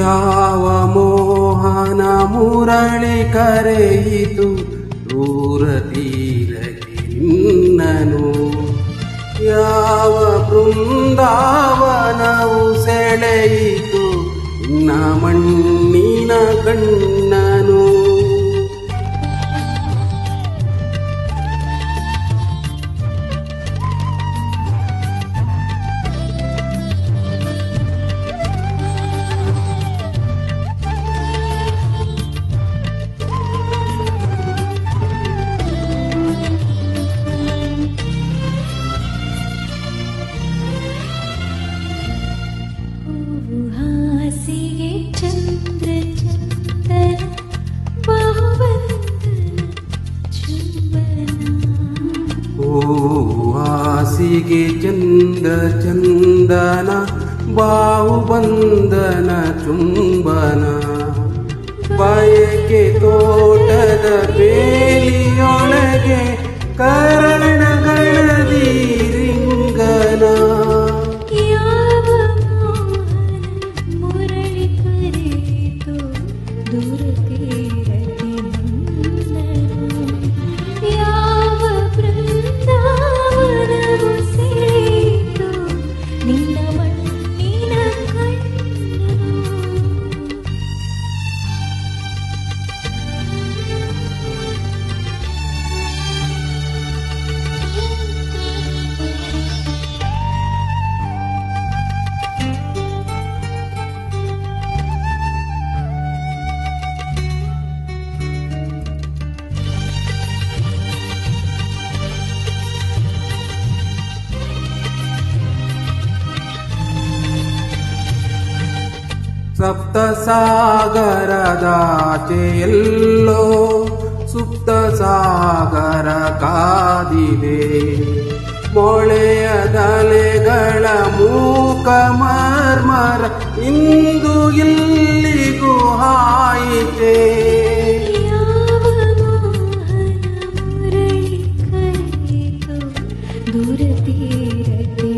ಯಾವ ಮೋಹನ ಮುರಳಿ ಕರೆಯಿತು? ದೂರ ತೀರಗೆ ನಿನ್ನನು. ಯಾವ ಬೃಂದಾವನವು ಸೆಳೆಯಿತು? ನಿನ್ನ ಮಣ್ಣಿನ ಕಣ್ಣನು ಹಾಸಿಗೆ ಚಂದ ಚಂದನ ಬಾಹುಬಂಧನ ಚುಂಬನ. ಬಯಕೆ ತೋಟದ ಬೇಲಿಯೊಳಗೆ ಕರಣಗಣದಿ ಸಪ್ತ ಸಾಗರದಾಚೆಯಲ್ಲೋ ಸುಪ್ತ ಸಾಗರ ಕಾದಿದೆ ಮೊಳೆಯದಲೆಗಳ ಮೂಕ ಮರ್ಮರ ಇಂದು ಇಲ್ಲಿಗೂ ಹಾಯಿತೆ. ದೂರ ತೀರಕ್ಕೆ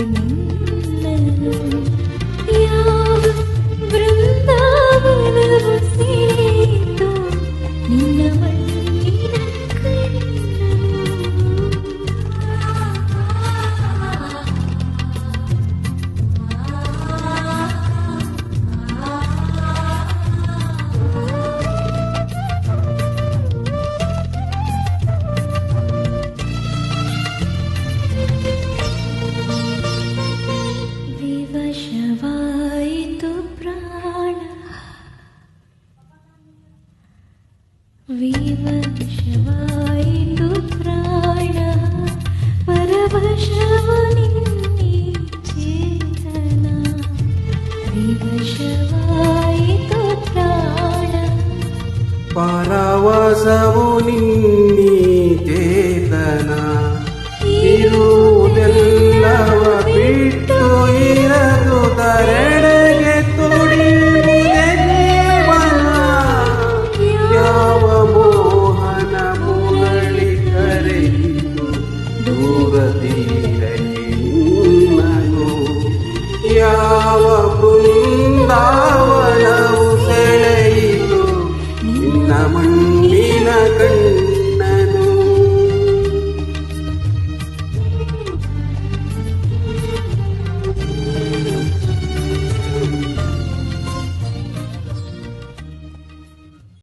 వివశవాయుడు ప్రాణ పరవశవని చేతన వివశవాయుడు ప్రాణ పరవశవు నిన్నీ